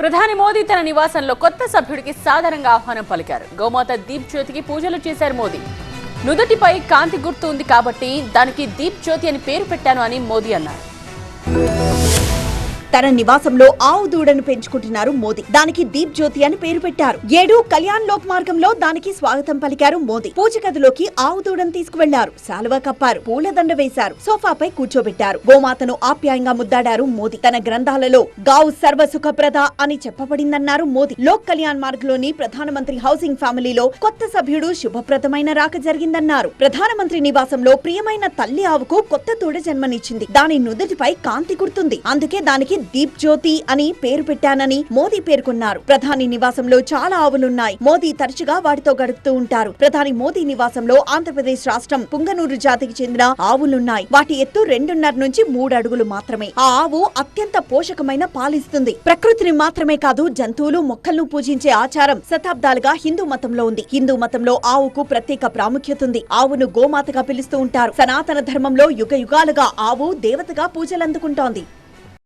ప్రధాని మోదీ తన నివాసంలో కొత్త సభ్యుడికి సాధారణంగా ఆహ్వానం పలికారు. గోమాత దీప్ జ్యోతికి పూజలు చేశారు మోదీ. నుదుటిపై కాంతి గుర్తు ఉంది కాబట్టి దానికి దీప్ జ్యోతి అని పేరు పెట్టాను అని మోదీ అన్నారు. తన నివాసంలో ఆవు దూడను పెంచుకుంటున్నారు మోదీ. దానికి దీప్ జ్యోతి అని పేరు పెట్టారు. ఏడు కళ్యాణ్ లోక్ మార్గంలో దానికి స్వాగతం పలికారు మోదీ. పూజ గదిలోకి ఆవు దూడను తీసుకువెళ్ళారు. శాలువా కప్పారు. పూలదండ వేశారు. సోఫాపై కూర్చోబెట్టారు. గోమాతను ఆప్యాయంగా ముద్దాడారు మోదీ. తన గ్రంథాలలో గావు సర్వ సుఖప్రద అని చెప్పబడిందన్నారు మోదీ. లోక్ కళ్యాణ్ మార్గ్లోని ప్రధానమంత్రి హౌసింగ్ ఫ్యామిలీలో కొత్త సభ్యుడు శుభప్రదమైన రాక జరిగిందన్నారు. ప్రధానమంత్రి నివాసంలో ప్రియమైన తల్లి ఆవుకు కొత్త దూడ జన్మనిచ్చింది. దాని నుదుటిపై కాంతి గుర్తుంది అందుకే దానికి దీప్ జ్యోతి అని పేరు పెట్టానని మోదీ పేర్కొన్నారు. ప్రధాని నివాసంలో చాలా ఆవులున్నాయి. మోదీ తరచుగా వాటితో గడుపుతూ ఉంటారు. ప్రధాని మోదీ నివాసంలో ఆంధ్రప్రదేశ్ రాష్ట్రం పుంగనూరు జాతికి చెందిన ఆవులున్నాయి. వాటి ఎత్తు రెండున్నర నుంచి మూడు అడుగులు మాత్రమే. ఆ ఆవు అత్యంత పోషకమైన పాలిస్తుంది. ప్రకృతిని మాత్రమే కాదు జంతువులు మొక్కలను పూజించే ఆచారం శతాబ్దాలుగా హిందూ మతంలో ఉంది. హిందూ మతంలో ఆవుకు ప్రత్యేక ప్రాముఖ్యత ఉంది. ఆవును గోమాతగా పిలుస్తూ ఉంటారు. సనాతన ధర్మంలో యుగ యుగాలుగా ఆవు దేవతగా పూజలందుకుంటోంది.